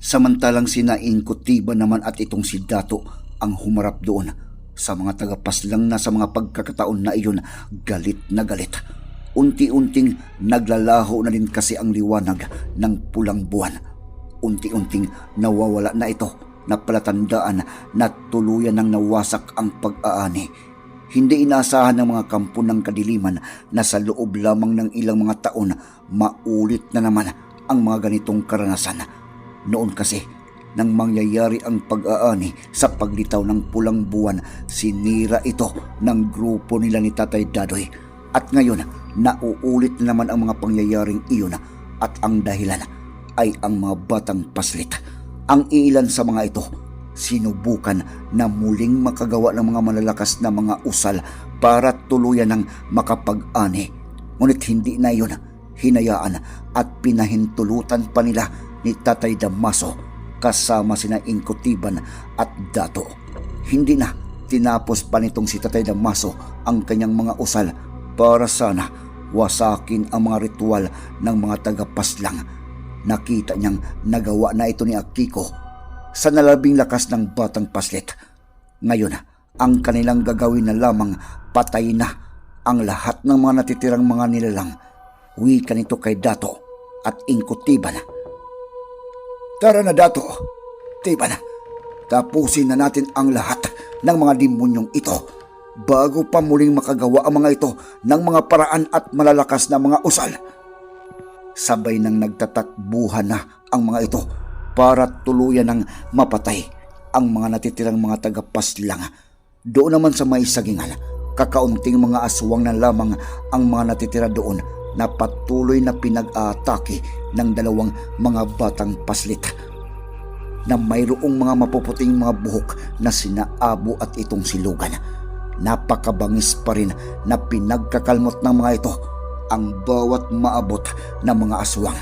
Samantalang sina Inkutiba naman at itong si Dato ang humarap doon sa mga tagapaslang na sa mga pagkakataon na iyon galit na galit. Unti-unting naglalaho na din kasi ang liwanag ng pulang buwan. Unti-unting nawawala na ito na palatandaan na tuluyan ng nawasak ang pag-aani hindi inaasahan ng mga kampo ng kadiliman na sa loob lamang ng ilang mga taon maulit na naman ang mga ganitong karanasan. Noon kasi, nang mangyayari ang pag-aani sa paglitaw ng pulang buwan, sinira ito ng grupo nila ni Tatay Dadoy. At ngayon, nauulit na naman ang mga pangyayaring iyon at ang dahilan ay ang mga batang paslit. Ang ilan sa mga ito sinubukan na muling makagawa ng mga malalakas na mga usal para tuluyan ng makapag-ani. Ngunit hindi na iyon hinayaan at pinahintulutan pa nila ni Tatay Damaso kasama sina Inkutiban at Dato. Hindi na tinapos pa nitong si Tatay Damaso ang kanyang mga usal para sana wasakin ang mga ritual ng mga tagapaslang. Nakita niyang nagawa na ito ni Akiko sa nalabing lakas ng batang paslit. Ngayon, ang kanilang gagawin na lamang patay na ang lahat ng mga natitirang mga nilalang. Wika nito kay Dato at Inkutiban. Tara na Dato, Tiban, tapusin na natin ang lahat ng mga demonyong ito bago pa muling makagawa ang mga ito ng mga paraan at malalakas na mga usal. Sabay nang nagtatakbuhan na ang mga ito para tuluyan ng mapatay ang mga natitirang mga tagapaslang. Doon naman sa may sagingan, kakaunting mga aswang na lamang ang mga natitira doon na patuloy na pinag-aatake ng dalawang mga batang paslit na mayroong mga mapuputing mga buhok na sinaabo at itong silugan. Napakabangis pa rin na pinagkakalmot ng mga ito ang bawat maabot na mga aswang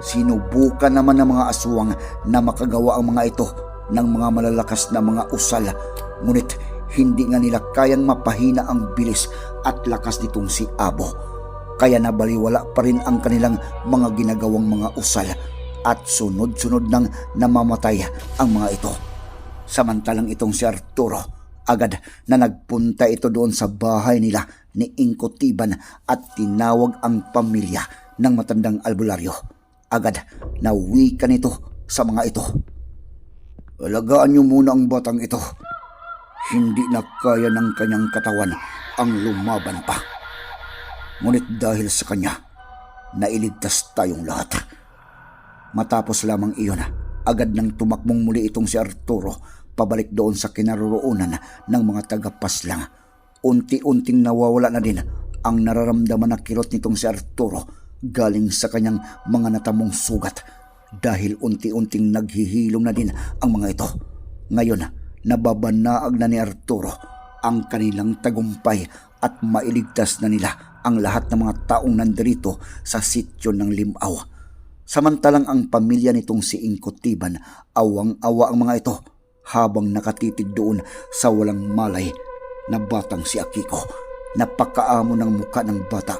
Sinubukan naman ng mga aswang na makagawa ang mga ito ng mga malalakas na mga usal. Ngunit hindi nga nila kayang mapahina ang bilis at lakas nitong si Abo. Kaya nabaliwala pa rin ang kanilang mga ginagawang mga usal at sunod-sunod nang namamatay ang mga ito. Samantalang itong si Arturo, agad na nagpunta ito doon sa bahay nila ni Inkotiban at tinawag ang pamilya ng matandang albularyo agad na wika nito sa mga ito. Alagaan niyo muna ang batang ito. Hindi na kaya ng kanyang katawan ang lumaban pa. Ngunit dahil sa kanya, nailigtas tayong lahat. Matapos lamang iyon, agad nang tumakbong muli itong si Arturo pabalik doon sa kinaroroonan ng mga tagapaslang. Unti-unting nawawala na din ang nararamdaman na kirot nitong si Arturo galing sa kanyang mga natamong sugat dahil unti-unting naghihilom na din ang mga ito. Ngayon, nababanaag na ni Arturo ang kanilang tagumpay at mailigtas na nila ang lahat ng mga taong nandirito sa sityo ng Limaw. Samantalang ang pamilya nitong si Inkotiban, awang-awa ang mga ito habang nakatitig doon sa walang malay na batang si Akiko. Napakaamo ng muka ng bata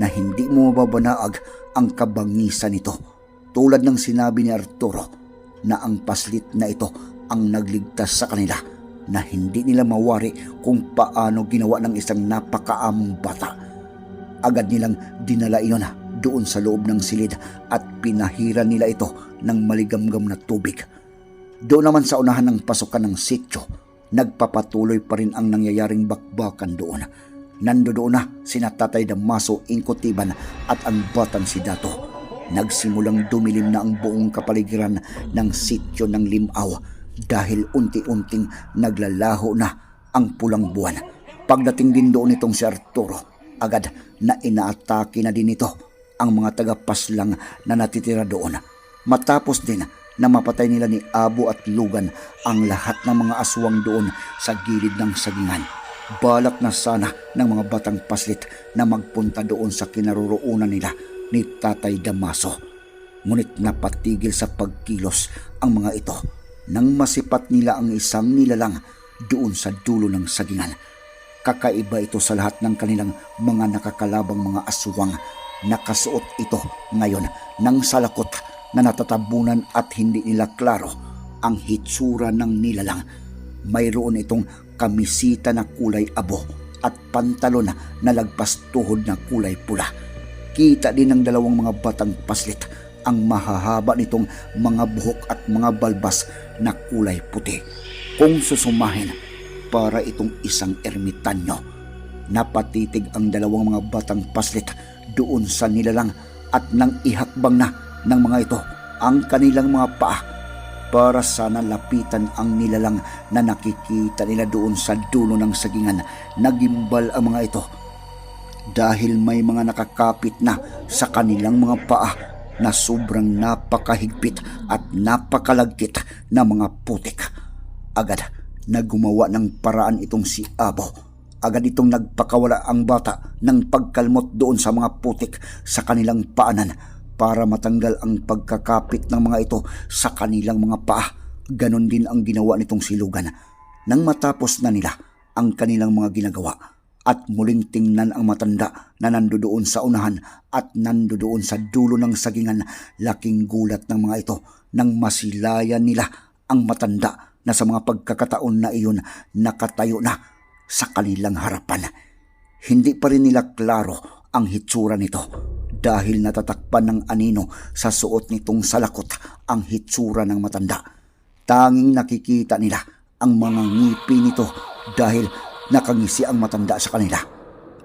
na hindi mo mababanaag ang kabangisan nito. Tulad ng sinabi ni Arturo na ang paslit na ito ang nagligtas sa kanila na hindi nila mawari kung paano ginawa ng isang napakaamong bata. Agad nilang dinala iyon doon sa loob ng silid at pinahiran nila ito ng maligamgam na tubig. Doon naman sa unahan ng pasukan ng sityo, nagpapatuloy pa rin ang nangyayaring bakbakan doon. Nando doon na sina Tatay Damaso Inkotiban at ang batang si Dato. Nagsimulang dumilim na ang buong kapaligiran ng sityo ng Limaw dahil unti-unting naglalaho na ang pulang buwan. Pagdating din doon itong si Arturo, agad na inaatake na din ito ang mga tagapaslang na natitira doon. Matapos din na mapatay nila ni Abo at Lugan ang lahat ng mga aswang doon sa gilid ng sagingan. Balak na sana ng mga batang paslit na magpunta doon sa kinaroroonan nila ni Tatay Damaso. Ngunit napatigil sa pagkilos ang mga ito nang masipat nila ang isang nilalang doon sa dulo ng sagingan. Kakaiba ito sa lahat ng kanilang mga nakakalabang mga aswang. Nakasuot ito ngayon ng salakot na natatabunan at hindi nila klaro ang hitsura ng nilalang. Mayroon itong kamisita na kulay abo at pantalon na lagpas tuhod na kulay pula. Kita din ng dalawang mga batang paslit ang mahahaba nitong mga buhok at mga balbas na kulay puti. Kung susumahin, para itong isang ermitanyo. Napatitig ang dalawang mga batang paslit doon sa nilalang at nang ihakbang na ng mga ito ang kanilang mga paa para sana lapitan ang nilalang na nakikita nila doon sa dulo ng sagingan. Nagimbal ang mga ito dahil may mga nakakapit na sa kanilang mga paa na sobrang napakahigpit at napakalagkit na mga putik. Agad na gumawa ng paraan itong si Abo. Agad itong nagpakawala ang bata ng pagkalmot doon sa mga putik sa kanilang paanan para matanggal ang pagkakapit ng mga ito sa kanilang mga paa. Ganon din ang ginawa nitong silugan. Nang matapos na nila ang kanilang mga ginagawa at muling tingnan ang matanda na nandoon sa unahan at nandoon sa dulo ng sagingan, laking gulat ng mga ito nang masilayan nila ang matanda na sa mga pagkakataon na iyon nakatayo na sa kanilang harapan. Hindi pa rin nila klaro ang hitsura nito dahil natatakpan ng anino sa suot nitong salakot ang hitsura ng matanda. Tanging nakikita nila ang mga ngipi nito dahil nakangisi ang matanda sa kanila.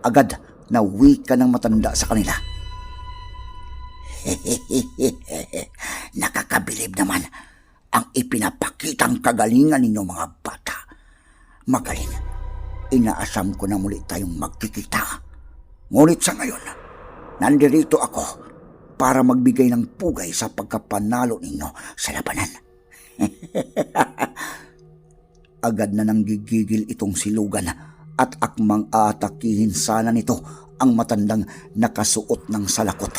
Agad na wika ng matanda sa kanila. Ipinapakitang kagalingan ninyo mga bata. Magaling. Inaasam ko na muli tayong magkikita. Ngunit sa ngayon, nandirito ako para magbigay ng pugay sa pagkapanalo ninyo sa labanan. Agad na nang gigigil itong silugan at akmang aatakihin sana nito ang matandang nakasuot ng salakot.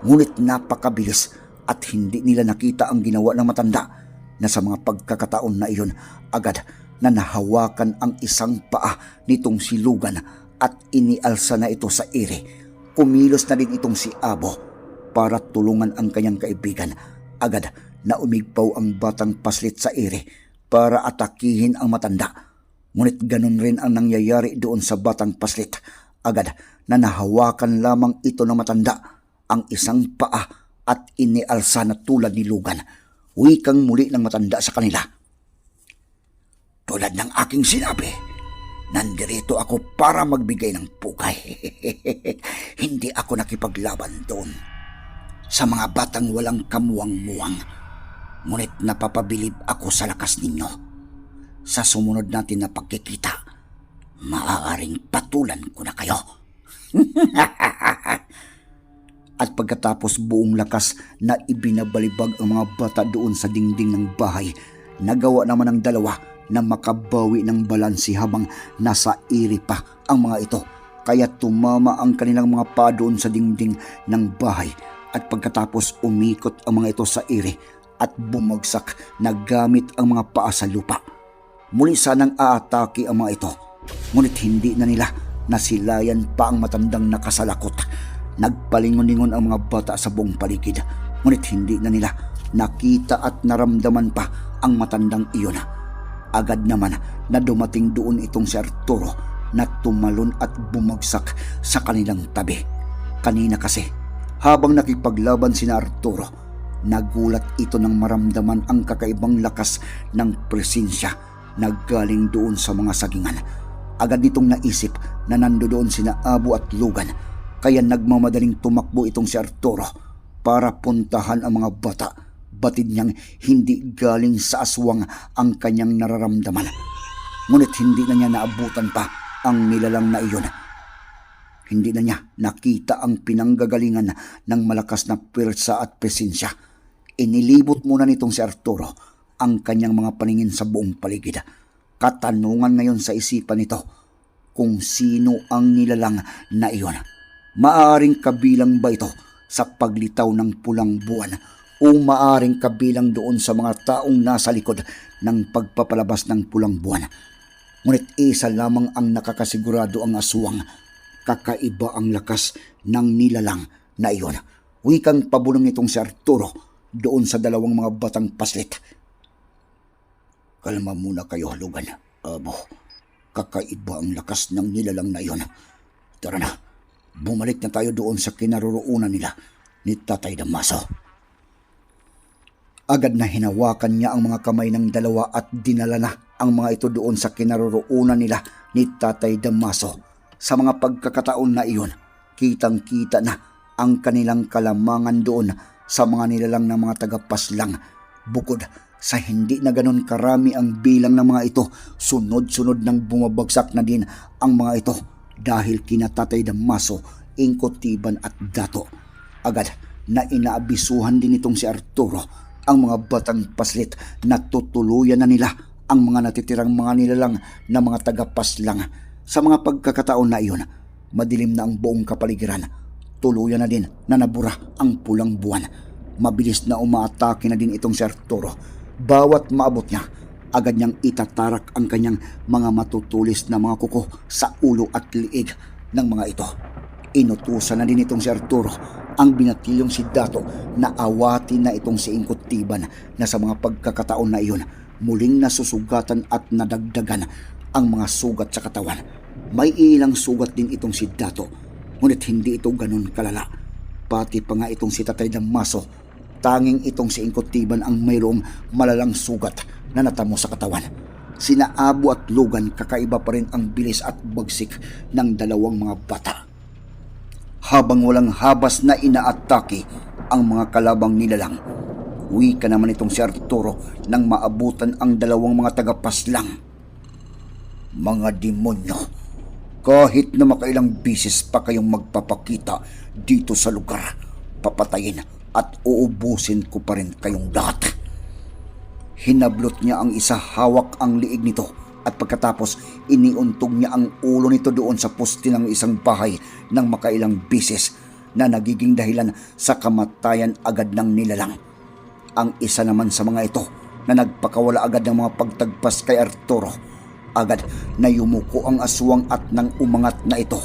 Ngunit napakabilis at hindi nila nakita ang ginawa ng matanda na sa mga pagkakataon na iyon agad na nahawakan ang isang paa nitong silugan at inialsa na ito sa ere. Kumilos na din itong si Abo para tulungan ang kanyang kaibigan. Agad na umigpaw ang batang paslit sa ere para atakihin ang matanda. Ngunit ganun rin ang nangyayari doon sa batang paslit. Agad na nahawakan lamang ito ng matanda ang isang paa at inialsa na tulad ni Lugan. Wikang muli ng matanda sa kanila. Tulad ng aking sinabi, nandirito ako para magbigay ng pugay. Hindi ako nakipaglaban doon sa mga batang walang kamuwang-muwang. Ngunit napapabilib ako sa lakas ninyo. Sa sumunod natin na pagkikita, maaaring patulan ko na kayo. At pagkatapos buong lakas na ibinabalibag ang mga bata doon sa dingding ng bahay, nagawa naman ng dalawa na makabawi ng balansi habang nasa iri pa ang mga ito. Kaya tumama ang kanilang mga pa doon sa dingding ng bahay at pagkatapos umikot ang mga ito sa iri at bumagsak na gamit ang mga paa sa lupa. Muli sanang aatake ang mga ito, ngunit hindi na nila nasilayan pa ang matandang nakasalakot. Nagpalingon-lingon ang mga bata sa buong paligid, ngunit hindi na nila nakita at naramdaman pa ang matandang iyon. Agad naman na dumating doon itong si Arturo na tumalon at bumagsak sa kanilang tabi. Kanina kasi, habang nakipaglaban si Arturo, nagulat ito nang maramdaman ang kakaibang lakas ng presensya na galing doon sa mga sagingan. Agad nitong naisip na nandoon sina Abo at Lugan kaya nagmamadaling tumakbo itong si Arturo para puntahan ang mga bata. Batid niyang hindi galing sa aswang ang kanyang nararamdaman. Ngunit hindi na niya naabutan pa ang nilalang na iyon. Hindi na niya nakita ang pinanggagalingan ng malakas na pwersa at presensya. Inilibot muna nitong si Arturo ang kanyang mga paningin sa buong paligid. Katanungan ngayon sa isipan nito kung sino ang nilalang na iyon. Maaring kabilang ba ito sa paglitaw ng pulang buwan o maaring kabilang doon sa mga taong nasa likod ng pagpapalabas ng pulang buwan. Ngunit isa lamang ang nakakasigurado ang aswang. Kakaiba ang lakas ng nilalang na iyon. Wikang pabulong nitong si Arturo doon sa dalawang mga batang paslit. Kalma muna kayo, halugan. Abo, kakaiba ang lakas ng nilalang na iyon. Tara na, bumalik na tayo doon sa kinaroroonan nila ni Tatay Damaso. Agad na hinawakan niya ang mga kamay ng dalawa at dinala na ang mga ito doon sa kinaroroonan nila ni Tatay Damaso. Sa mga pagkakataon na iyon, kitang-kita na ang kanilang kalamangan doon sa mga nilalang ng mga tagapaslang. Bukod sa hindi na ganon karami ang bilang ng mga ito, sunod-sunod nang bumabagsak na din ang mga ito dahil kinatatay Damaso, Ingkotiban at Dato. Agad na inaabisuhan din itong si Arturo ang mga batang paslit na tutuluyan na nila ang mga natitirang mga nilalang na mga tagapaslang. Sa mga pagkakataon na iyon, madilim na ang buong kapaligiran. Tuluyan na din na nabura ang pulang buwan. Mabilis na umaatake na din itong si Arturo. Bawat maabot niya, agad niyang itatarak ang kanyang mga matutulis na mga kuko sa ulo at liig ng mga ito. Inutusan na din itong si Arturo ang binatilyong si Dato na awatin na itong si Ingkotiban na sa mga pagkakataon na iyon muling nasusugatan at nadagdagan ang mga sugat sa katawan. May ilang sugat din itong si Dato, ngunit hindi ito ganun kalala. Pati pa nga itong si Tatay Damaso, tanging itong si Ingkotiban ang mayroong malalang sugat na natamo sa katawan. Sina Abo at Lugan kakaiba pa rin ang bilis at bagsik ng dalawang mga bata habang walang habas na inaatake ang mga kalabang nilalang. Uwi ka naman itong si Arturo nang maabutan ang dalawang mga tagapaslang. Mga demonyo, kahit na makailang bisis pa kayong magpapakita dito sa lugar, papatayin at uubusin ko pa rin kayong lahat. Hinablot niya ang isa hawak ang liig nito at pagkatapos iniuntog niya ang ulo nito doon sa poste ng isang bahay ng makailang bisis na nagiging dahilan sa kamatayan agad ng nilalang. Ang isa naman sa mga ito na nagpakawala agad ng mga pagtagpas kay Arturo. Agad na yumuko ang aswang at nang umangat na ito.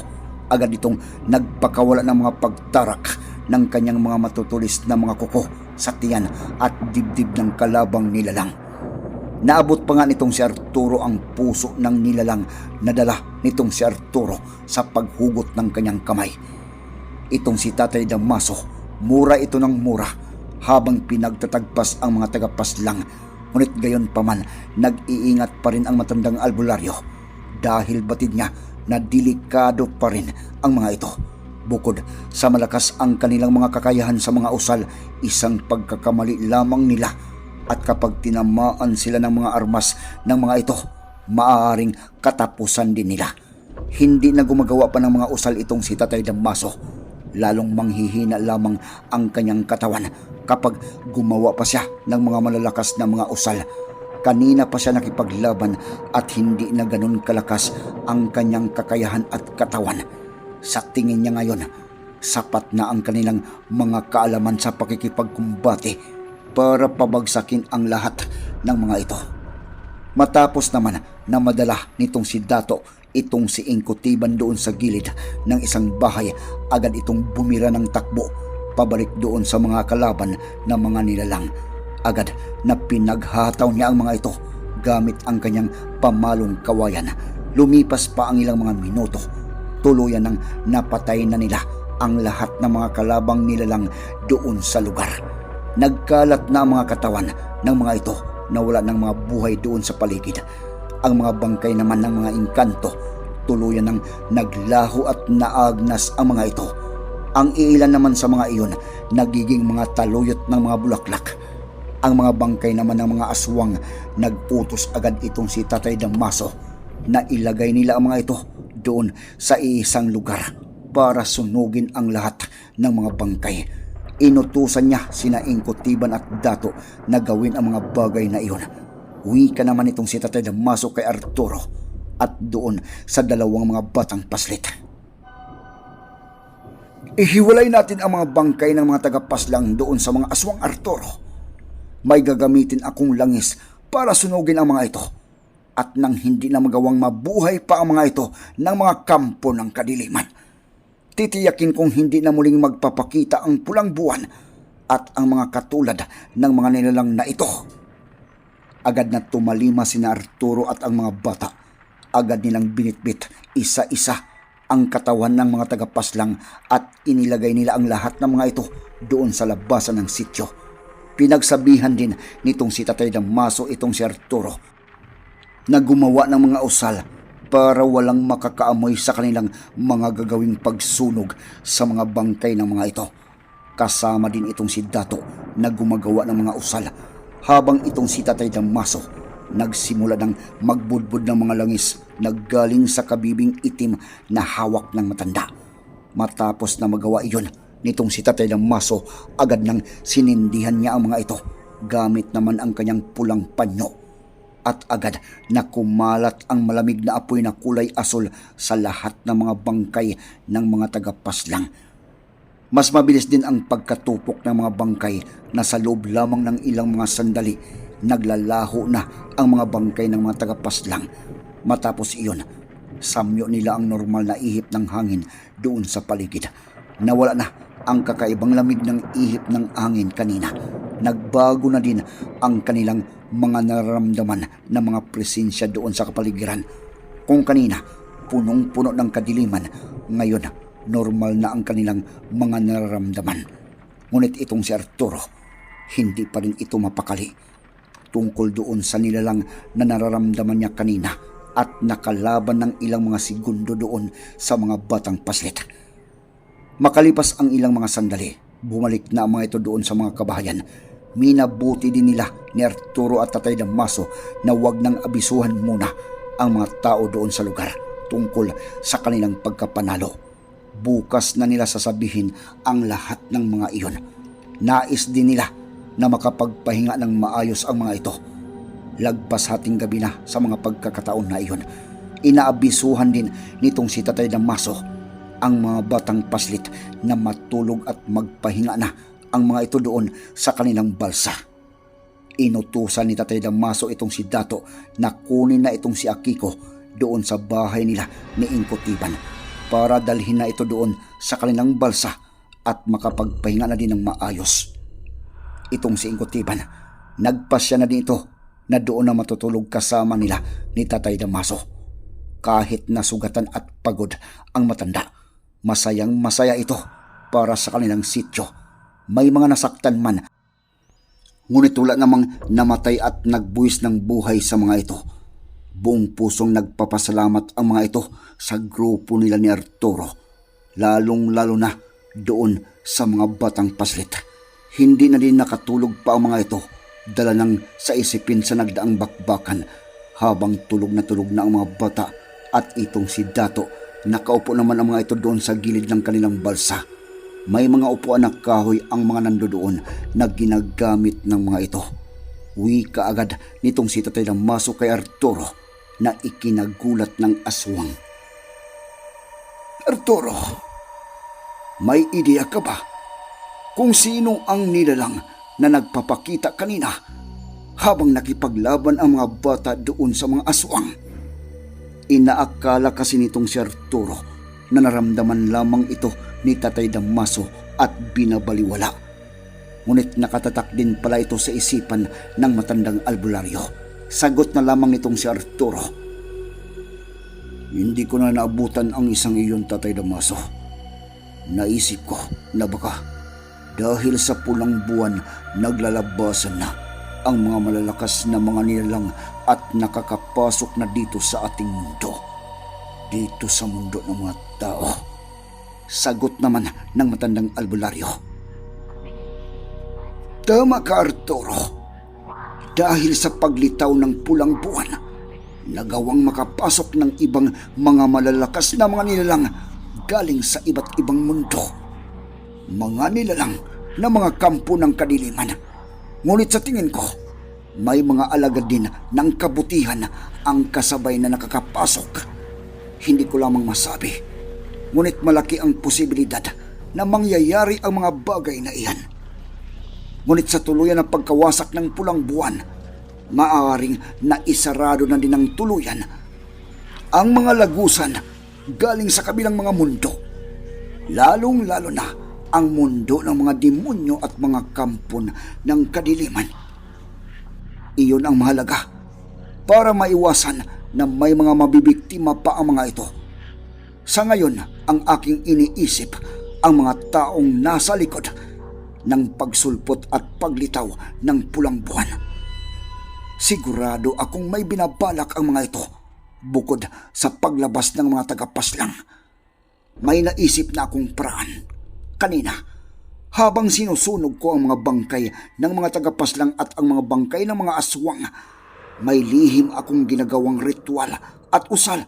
Agad itong nagpakawala ng mga pagtarak ng kanyang mga matutulis na mga kuko sa tiyan at dibdib ng kalabang nilalang. Naabot pa nga nitong si Arturo ang puso ng nilalang na dala nitong si Arturo sa paghugot ng kanyang kamay. Itong si Tatay Damaso, mura ito ng mura habang pinagtatagpas ang mga tagapaslang. Ngunit gayon pa man, nag-iingat pa rin ang matandang albularyo dahil batid niya na delikado pa rin ang mga ito. Bukod sa malakas ang kanilang mga kakayahan sa mga usal, isang pagkakamali lamang nila at kapag tinamaan sila ng mga armas ng mga ito, maaaring katapusan din nila. Hindi na gumagawa pa ng mga usal itong si Tatay Damaso. Lalong manghihina lamang ang kanyang katawan kapag gumawa pa siya ng mga malalakas na mga usal. Kanina pa siya nakipaglaban at hindi na ganun kalakas ang kanyang kakayahan at katawan. Sa tingin niya ngayon, sapat na ang kanilang mga kaalaman sa pakikipagkumbate para pabagsakin ang lahat ng mga ito. Matapos naman na madala nitong si Dato itong si Ingkotiban doon sa gilid ng isang bahay, agad itong bumira ng takbo pabalik doon sa mga kalaban ng mga nilalang. Agad na pinaghataw niya ang mga ito gamit ang kanyang pamalong kawayan. Lumipas pa ang ilang mga minuto. Tuluyan nang napatay na nila ang lahat ng mga kalabang nilalang doon sa lugar. nagkalat na ang mga katawan ng mga ito na wala ng mga buhay doon sa paligid. Ang mga bangkay naman ng mga inkanto, tuluyan ng naglaho at naagnas ang mga ito. Ang iilan naman sa mga iyon, nagiging mga taluyot ng mga bulaklak. Ang mga bangkay naman ng mga aswang, nagputos agad itong si Tatay Damaso na ilagay nila ang mga ito doon sa isang lugar para sunugin ang lahat ng mga bangkay. Inutusan niya sina Ingkotiban at Dato na gawin ang mga bagay na iyon. Uwi ka naman itong si Tatay Damaso kay Arturo at doon sa dalawang mga batang paslit. Ihiwalay natin ang mga bangkay ng mga tagapaslang doon sa mga aswang Arturo. May gagamitin akong langis para sunugin ang mga ito. At nang hindi na magawang mabuhay pa ang mga ito ng mga kampo ng kadiliman. Titiyakin kong hindi na muling magpapakita ang pulang buwan at ang mga katulad ng mga nilalang na ito. Agad na tumalima sina Arturo at ang mga bata. Agad nilang binitbit isa-isa ang katawan ng mga tagapaslang at inilagay nila ang lahat ng mga ito doon sa labasan ng sityo. Pinagsabihan din nitong si Tatay Damaso itong si Arturo na gumawa ng mga usal para walang makakaamoy sa kanilang mga gagawing pagsunog sa mga bangkay ng mga ito. Kasama din itong si Dato na gumagawa ng mga usal habang itong si Tatay Damaso nagsimula ng magbudbud ng mga langis na galing sa kabibing itim na hawak ng matanda. Matapos na magawa iyon, nitong si Tatay Damaso agad nang sinindihan niya ang mga ito gamit naman ang kanyang pulang panyo at agad na kumalat ang malamig na apoy na kulay asul sa lahat ng mga bangkay ng mga tagapaslang. Mas mabilis din ang pagkatupok ng mga bangkay na sa loob lamang ng ilang mga sandali naglalaho na ang mga bangkay ng mga tagapaslang. Matapos iyon, samyo nila ang normal na ihip ng hangin doon sa paligid. Nawala na ang kakaibang lamig ng ihip ng hangin kanina. Nagbago na din ang kanilang mga nararamdaman na mga presensya doon sa kapaligiran. Kung kanina, punong-puno ng kadiliman, ngayon, normal na ang kanilang mga nararamdaman. Ngunit itong si Arturo, hindi pa rin ito mapakali. Tungkol doon sa nilalang na nararamdaman niya kanina at nakalaban ng ilang mga segundo doon sa mga batang paslit. Makalipas ang ilang mga sandali, bumalik na ang mga ito doon sa mga kabahayan. Minabuti din nila ni Arturo at Tatay Damaso na wag nang abisuhan muna ang mga tao doon sa lugar tungkol sa kanilang pagkapanalo. Bukas na nila sasabihin ang lahat ng mga iyon. Nais din nila na makapagpahinga ng maayos ang mga ito. Lagpas hating gabi na sa mga pagkakataon na iyon. Inaabisuhan din nitong si Tatay Damaso ang mga batang paslit na matulog at magpahinga na ang mga ito doon sa kanilang balsa. Inutusan ni Tatay Damaso itong si Dato na kunin na itong si Akiko doon sa bahay nila ni Inkotiban para dalhin na ito doon sa kanilang balsa at makapagpahinga na din ng maayos. Itong si Inkotiban, nagpasya na din ito na doon na matutulog kasama nila ni Tatay Damaso. Kahit nasugatan at pagod ang matanda, masayang masaya ito para sa kanilang sityo. May mga nasaktan man, ngunit wala namang namatay at nagbuwis ng buhay sa mga ito. Buong pusong nagpapasalamat ang mga ito sa grupo nila ni Arturo, lalong-lalo na doon sa mga batang paslit. Hindi na din nakatulog pa ang mga ito, dala ng sa isipin sa nagdaang bakbakan habang tulog na tulog na ang mga bata at itong si Dato. Nakaupo naman ang mga ito doon sa gilid ng kanilang balsa. May mga upuan na kahoy ang mga nandoon na ginagamit ng mga ito. Uwi ka agad nitong si Tatay Damaso kay Arturo na ikinagulat ng aswang. Arturo, may ideya ka ba kung sino ang nilalang na nagpapakita kanina habang nakipaglaban ang mga bata doon sa mga aswang? Inaakala kasi nitong si Arturo na naramdaman lamang ito ni Tatay Damaso at binabaliwala. Ngunit nakatatak din pala ito sa isipan ng matandang albularyo. Sagot na lamang itong si Arturo. Hindi ko na naabutan ang isang iyon, Tatay Damaso. Naisip ko na baka Dahil sa pulang buwan, naglalabasan na ang mga malalakas na mga nilalang at nakakapasok na dito sa ating mundo. Dito sa mundo ng mga tao. Sagot naman ng matandang albularyo. Tama ka, Arturo. Dahil sa paglitaw ng pulang buwan, nagawang makapasok ng ibang mga malalakas na mga nilalang galing sa iba't ibang mundo. Mga nilalang na mga kampo ng kadiliman. Ngunit sa tingin ko, may mga alagad din ng kabutihan ang kasabay na nakakapasok. Hindi ko lamang masabi. Ngunit malaki ang posibilidad na mangyayari ang mga bagay na iyan. Ngunit sa tuluyan ng pagkawasak ng pulang buwan, maaaring naisarado na din ng tuluyan ang mga lagusan galing sa kabilang mga mundo. Lalong-lalo na ang mundo ng mga demonyo at mga kampon ng kadiliman. Iyon ang mahalaga para maiwasan na may mga mabibiktima pa ang mga ito. Sa ngayon, ang aking iniisip ang mga taong nasa likod ng pagsulpot at paglitaw ng pulang buwan. Sigurado akong may binabalak ang mga ito bukod sa paglabas ng mga tagapaslang. May naisip na akong paraan. Kanina, habang sinusunog ko ang mga bangkay ng mga tagapaslang at ang mga bangkay ng mga aswang, may lihim akong ginagawang ritual at usal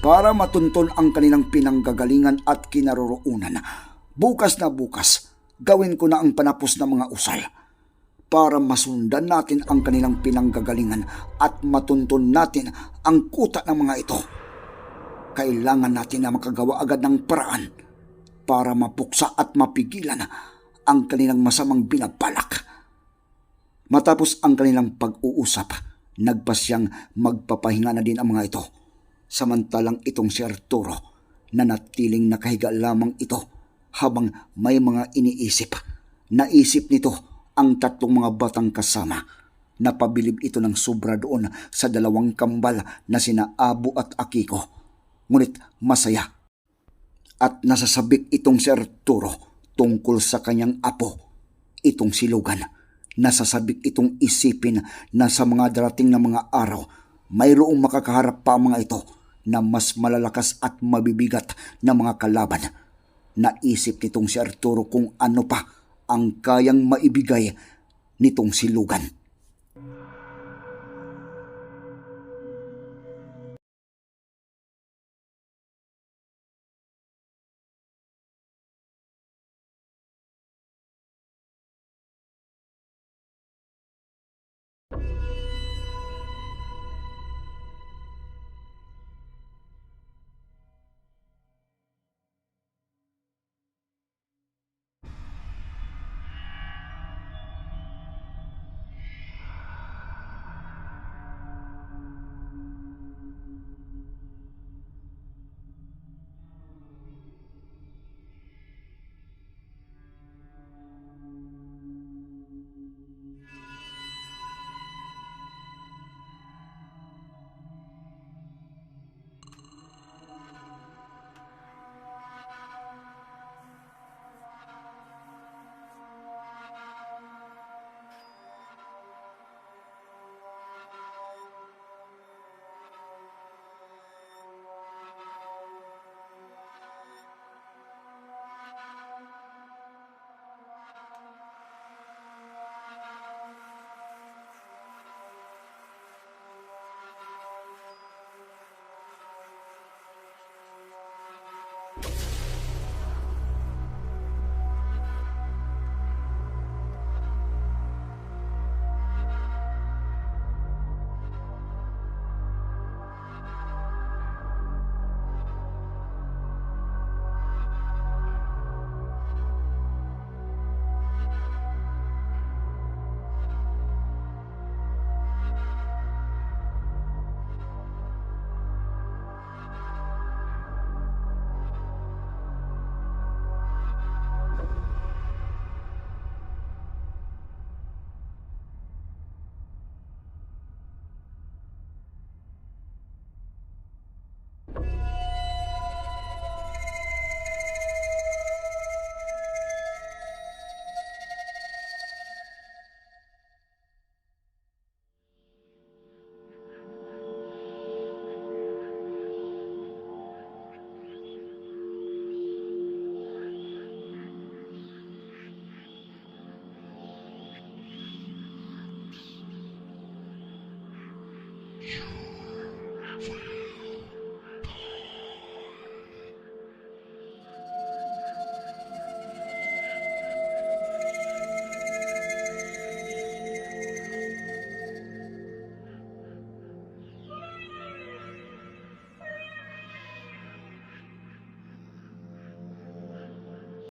para matunton ang kanilang pinanggagalingan at kinaroroonan. Bukas na bukas, gawin ko na ang panapos ng mga usal para masundan natin ang kanilang pinanggagalingan at matunton natin ang kuta ng mga ito. Kailangan natin na makagawa agad ng paraan para mapuksa at mapigilan ang kanilang masamang binabalak. Matapos ang kanilang pag-uusap, nagpasyang magpapahinga na din ang mga ito. Samantalang itong si Arturo na natiling nakahiga lamang ito habang may mga iniisip. Naisip nito ang tatlong mga batang kasama. Napabilib ito ng sobra doon sa dalawang kambal na sina Abu at Akiko. Ngunit masaya. At nasasabik itong si Arturo tungkol sa kanyang apo, itong si Logan. Nasasabik itong isipin na sa mga darating na mga araw, mayroong makakaharap pa mga ito na mas malalakas at mabibigat na mga kalaban. Naisip nitong si Arturo kung ano pa ang kayang maibigay nitong si Lugan.